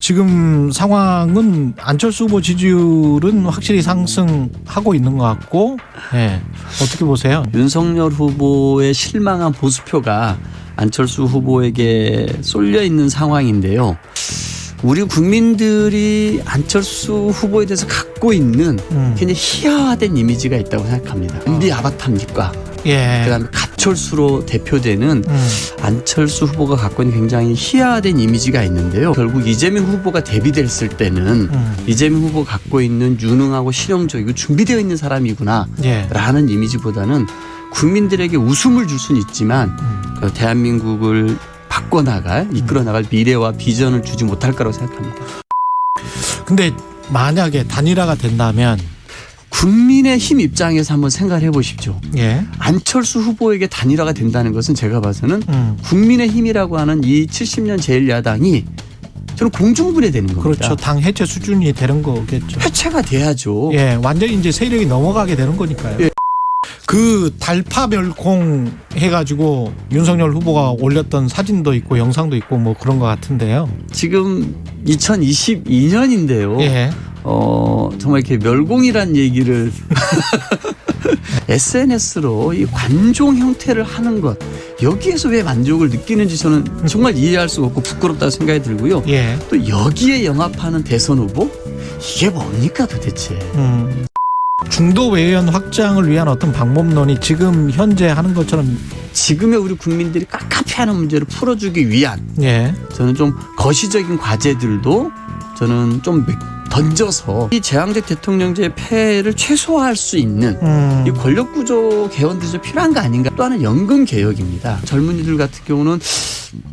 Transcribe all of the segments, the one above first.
지금 상황은 안철수 후보 지지율은 확실히 상승하고 있는 것 같고, 예. 어떻게 보세요? 윤석열 후보의 실망한 보수표가 안철수 후보에게 쏠려 있는 상황인데요. 우리 국민들이 안철수 후보에 대해서 갖고 있는 음. 굉장히 희화화된 이미지가 있다고 생각합니다. MB 아바타입니까? 예. 그다음에 가철수로 대표되는 음. 안철수 후보가 갖고 있는 굉장히 희화화된 이미지가 있는데요. 결국 이재명 후보가 대비됐을 때는 음. 이재명 후보가 갖고 있는 유능하고 실용적이고 준비되어 있는 사람이구나 예. 라는 이미지보다는 국민들에게 웃음을 줄 수는 있지만 음. 그 대한민국을 바꿔나갈 이끌어나갈 미래와 비전을 주지 못할 거라고 생각합니다. 근데 만약에 단일화가 된다면, 국민의힘 입장에서 한번 생각을 해보십시오. 예. 안철수 후보에게 단일화가 된다는 것은 제가 봐서는 음. 국민의힘이라고 하는 이 70년 제1야당이 저는 공중분해 되는 겁니다. 그렇죠. 당 해체 수준이 되는 거겠죠. 해체가 돼야죠. 예, 완전히 이제 세력이 넘어가게 되는 거니까요. 예. 그 달파 멸콩 해가지고 윤석열 후보가 올렸던 사진도 있고 영상도 있고 뭐 그런 것 같은데요. 지금 2022년인데요. 예. 어, 정말 이렇게 멸공이란 얘기를 SNS로 이 관종 형태를 하는 것 여기에서 왜 만족을 느끼는지 저는 정말 이해할 수가 없고 부끄럽다고 생각이 들고요. 예. 또 여기에 영합하는 대선 후보 이게 뭡니까 도대체? 음. 중도 외연 확장을 위한 어떤 방법론이 지금 현재 하는 것처럼 지금의 우리 국민들이 깝깝해하는 문제를 풀어주기 위한 예. 저는 좀 거시적인 과제들도 저는 좀 던져서 이 제왕적 대통령제의 폐해를 최소화할 수 있는 음. 이 권력 구조 개헌들이 좀 필요한 거 아닌가? 또 하나는 연금 개혁입니다. 젊은이들 같은 경우는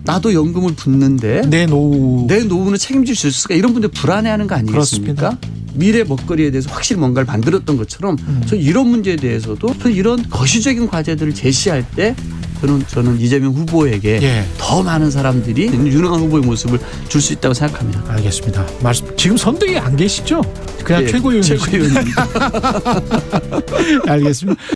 나도 연금을 붓는데 내 노후 내 노후는 책임질 수 있을까? 이런 분들 불안해하는 거 아니겠습니까? 미래 먹거리에 대해서 확실히 뭔가를 만들었던 것처럼 음. 저 이런 문제에 대해서도 저 이런 거시적인 과제들을 제시할 때 저는 저는 이재명 후보에게 예. 더 많은 사람들이 유능한 후보의 모습을 줄 수 있다고 생각합니다. 알겠습니다. 말씀 지금 선대위 안 계시죠? 그냥 예, 최고위원 최고위원입니다. 알겠습니다.